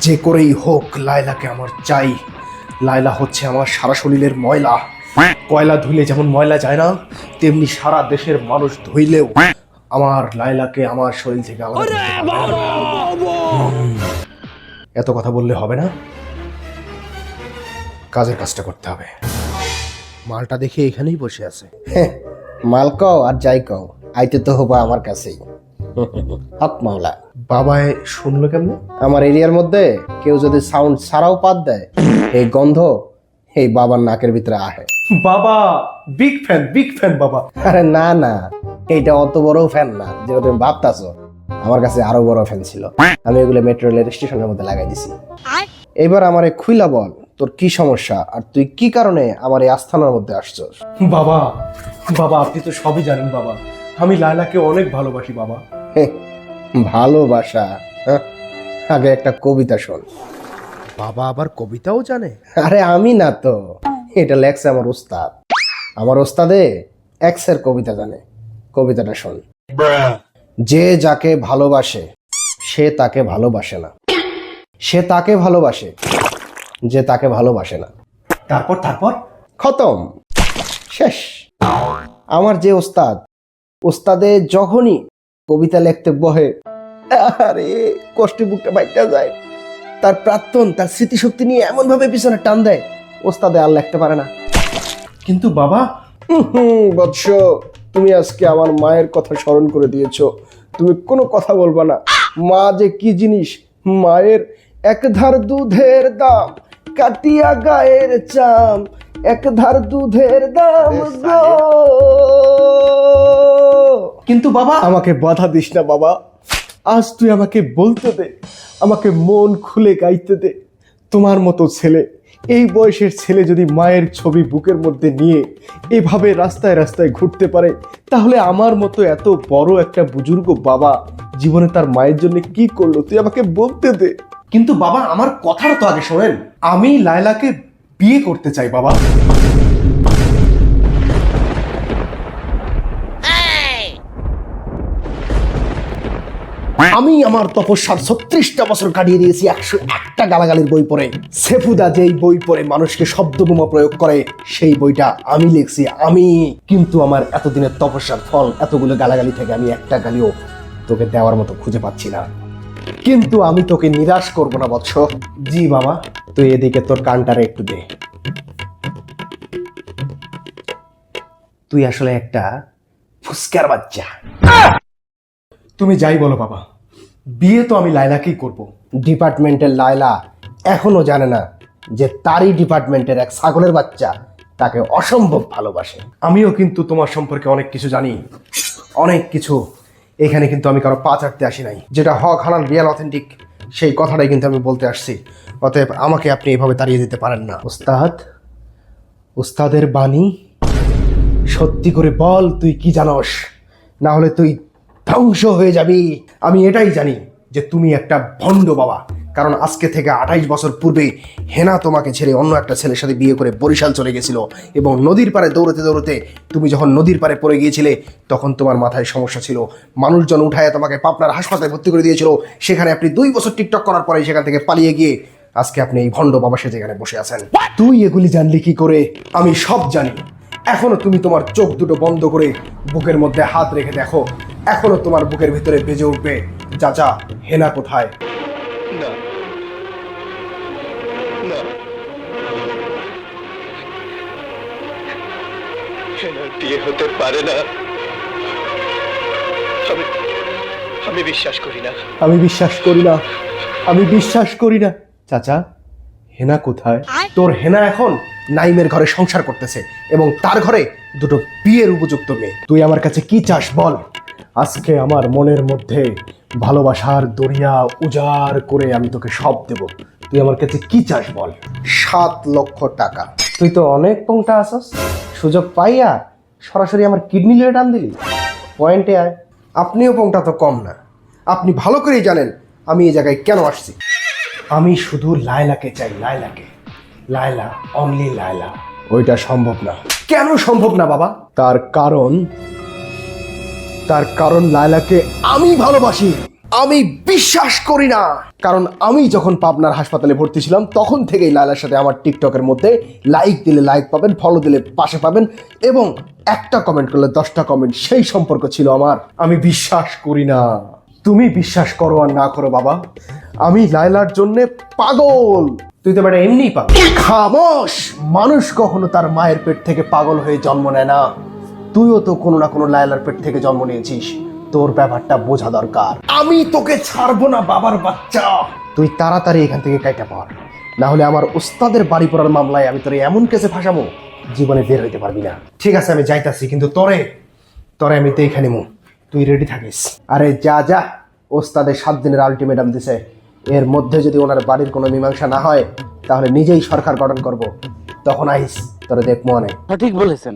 যে করেই হোক লায়লাকে আমার চাই। লায়লা হচ্ছে আমার সারা শরীরের ময়লা। কয়লা ধুইলে যেমন ময়লা যায় না তেমনি সারা দেশের মানুষ ধুইলেও আমার লায়লাকে আমার শরীর থেকে আলাদা। হুম। এত কথা বললে হবে না। কাজের কাজটা করতে হবে। মালটা দেখে এখানেই বসে আছে। হ্যাঁ, মাল কও আর যাই কও আইতে তো হব আমার কাছেই। হক মাওলা। বাবায় শুনলো কেমন? আমার এরিয়ার মধ্যে কেউ যদি সাউন্ড ছাড়াও পাত দেয় এই গন্ধ এই বাবার নাকের ভিতরে আহে। বাবা বিগ ফ্যান বিগ ফ্যান বাবা। আরে না না এইটা অত বড় ফ্যান না যেটা তুমি ভাবতাছো। আমার কাছে আরও বড় ফ্যান ছিল। আমি এগুলো মেট্রো রেল স্টেশনের মধ্যে লাগাই দিছি। এবার আমার এই খুইলা বল তোর কি সমস্যা? আর তুই কি কারণে আমার এই আস্থানার মধ্যে আসছস? বাবা বাবা আপনি তো সবই জানেন বাবা। আমি লায়লাকে অনেক ভালোবাসি বাবা। ভালোবাসা হ্যাঁ? আগে একটা কবিতা শোন। বাবা আবার কবিতাও জানে? আরে আমি না তো। এটা লেখছে আমার ওস্তাদ। আমার ওস্তাদে এক্সের কবিতা জানে। কবিতাটা শোন। যে যাকে ভালোবাসে সে তাকে ভালোবাসে না। সে তাকে ভালোবাসে যে তাকে ভালোবাসে না। তারপর তারপর? খতম। শেষ। আমার যে ওস্তাদ ওস্তাদে যখনই কবিতা লিখতে বহে আরে কষ্টে বুকটা বাইকটা যায়। তার প্রাক্তন তার স্মৃতিশক্তি নিয়ে এমন ভাবে পিছনে টান দেয় ওস্তাদে আর লিখতে পারে না। কিন্তু বাবা? বৎস তুমি আজকে আমার মায়ের কথা স্মরণ করে দিয়েছ। তুমি কোনো কথা বলবা না। মা যে কি জিনিস? মায়ের এক ধার দুধের দাম কাটিয়া গায়ের চাম। এক ধার দুধের দাম গো। কিন্তু বাবা? আমাকে বাধা দিস না বাবা। আজ তুই আমাকে বলতে দে, আমাকে মন খুলে গাইতে দে। তোমার মতো ছেলে, এই বয়সের ছেলে যদি মায়ের ছবি বুকের মধ্যে নিয়ে এভাবে রাস্তায় রাস্তায় ঘুরতে পারে, তাহলে আমার মতো এত বড় একটা বুজুর্গ বাবা জীবনে তার মায়ের জন্য কি করল, তুই আমাকে বলতে দে। কিন্তু বাবা, আমার কথাটা তো আগে শোনেন। আমি লায়লাকে বিয়ে করতে চাই, বাবা। আমি আমার তপস্যার ছত্রিশটা বছর কাটিয়ে দিয়েছি একশো একটা গালাগালির বই পড়ে। সেফুদা যেই বই পড়ে, মানুষকে শব্দবোমা প্রয়োগ করে, সেই বইটা আমি লিখছি, আমি। কিন্তু আমার এতদিনের তপস্যার ফল, এতগুলো গালাগালি থেকে আমি একটা গালিও তোকে দেওয়ার মতো খুঁজে পাচ্ছি না। কিন্তু আমি তোকে নিরাশ করব না, বৎস। জি বাবা তুই এদিকে তোর কানটারে একটু দে। তুই আসলে একটা ফুসকার বাচ্চা। তুমি যাই বলো, বাবা। বিয়ে তো আমি লায়লাকেই করব। ডিপার্টমেন্টের লায়লা এখনও জানে না যে তারই ডিপার্টমেন্টের এক ছাগলের বাচ্চা তাকে অসম্ভব ভালোবাসে। আমিও কিন্তু তোমার সম্পর্কে অনেক কিছু জানি। অনেক কিছু। এখানে কিন্তু আমি কারও পা চাটতে আসি নাই। যেটা হক, হালাল, রিয়াল, অথেন্টিক, সেই কথাটাই কিন্তু আমি বলতে আসছি। অতএব আমাকে আপনি এভাবে তাড়িয়ে দিতে পারেন না। উস্তাদ উস্তাদের বাণী সত্যি করে বল তুই কি জানস। না হলে তুই ধ্বংস হয়ে যাবি। আমি এটাই জানি যে তুমি একটা ভণ্ড বাবা। কারণ আজকে থেকে আঠাইশ বছর পূর্বে হেনা তোমাকে ছেড়ে অন্য একটা ছেলের সাথে বিয়ে করে বরিশাল চলে গেছিল এবং নদীর পাড়ে দৌড়তে দৌড়তে তুমি যখন নদীর পাড়ে পড়ে গিয়েছিলে তখন তোমার মাথায় সমস্যা ছিল। মানুষজন উঠায় তোমাকে পাপনার হাসপাতালে ভর্তি করে দিয়েছিল। সেখানে আপনি দুই বছর টিকটক করার পরে সেখান থেকে পালিয়ে গিয়ে আজকে আপনি এই ভণ্ড বাবা সেজে এখানে বসে আছেন। তুই এগুলি জানলি কি করে? আমি সব জানি। এখনও তুমি তোমার চোখ দুটো বন্ধ করে বুকের মধ্যে হাত রেখে দেখো। এখনও তোমার বুকের ভিতরে বেজে উঠবে চাচা হেনা কোথায়? বিয়ে হতে পারে না। আমি আমি বিশ্বাস করি না। আমি বিশ্বাস করি না। আমি বিশ্বাস করি না। চাচা হেনা কোথায়? তোর হেনা এখন নাইমের ঘরে সংসার করতেছে এবং তার ঘরে দুটো বিয়ের উপযুক্ত মেয়ে। তুই আমার কাছে কি চাস বল? আজকে আমার মনের মধ্যে ভালোবাসার দরিয়া উজাড় করে আমি তোকে সব দেব। তুই আমার কাছে কি চাস বল? সাত লক্ষ টাকা। তুই তো অনেক পংটা আসস সুযোগ পাইয়া সরাসরি আমার কিডনি লিয়ে টান দিলি। পয়েন্টে আয়। আপনিও পংটা তো কম না। আপনি ভালো করেই জানেন আমি এই জায়গায় কেন আসছি। আমি শুধু লায়লাকে চাই লায়লাকে। লায়লা অনলি লায়লা। ওইটা সম্ভব না। কেন সম্ভব না বাবা? তার কারণ তার কারণ লায়লাকে আমি ভালোবাসি। আমি বিশ্বাস করি না। কারণ আমি যখন পাবনার হাসপাতালে ভর্তি ছিলাম, তখন থেকেই লায়লার সাথে আমার টিকটকের মধ্যে লাইক দিলে লাইক পাবেন ফলো দিলে পাশে পাবেন এবং একটা কমেন্ট করলে দশটা কমেন্ট সেই সম্পর্ক ছিল আমার। আমি বিশ্বাস করি না। তুমি বিশ্বাস করো আর না করো বাবা। আমি লায়লার জন্য পাগল। তুই তো এমনি পাগল। খামোশ! মানুষ কখনো তার মায়ের পেট থেকে পাগল হয়ে জন্ম নেয় না। তুইও তো কোনো না কোনো লায়লার পেট থেকে জন্ম নিয়েছিস। তোর ব্যাপারটা বোঝা দরকার। আমি তোকে ছাড়বো না বাবার বাচ্চা। তুই তাড়াতাড়ি এখান থেকে কাইটা পর না হলে আমার ওস্তাদের বাড়ি পড়ার মামলায় আমি তোরে এমন কেসে ফাঁসাবো জীবনে বের হইতে পারবি না। ঠিক আছে আমি যাইতাছি কিন্তু তোরে তোরে আমি দেখে নিমু। তুই রেডি থাকিস? আরে যা যা। ওস্তাদের সাত দিনের আলটিমেটাম দিছে। এর মধ্যে যদি ওনার বাড়ির কোনো মীমাংসা না হয় তাহলে নিজেই সরকার গঠন করব। তখন আইস তোরা দেখব অনেক। সঠিক বলেছেন।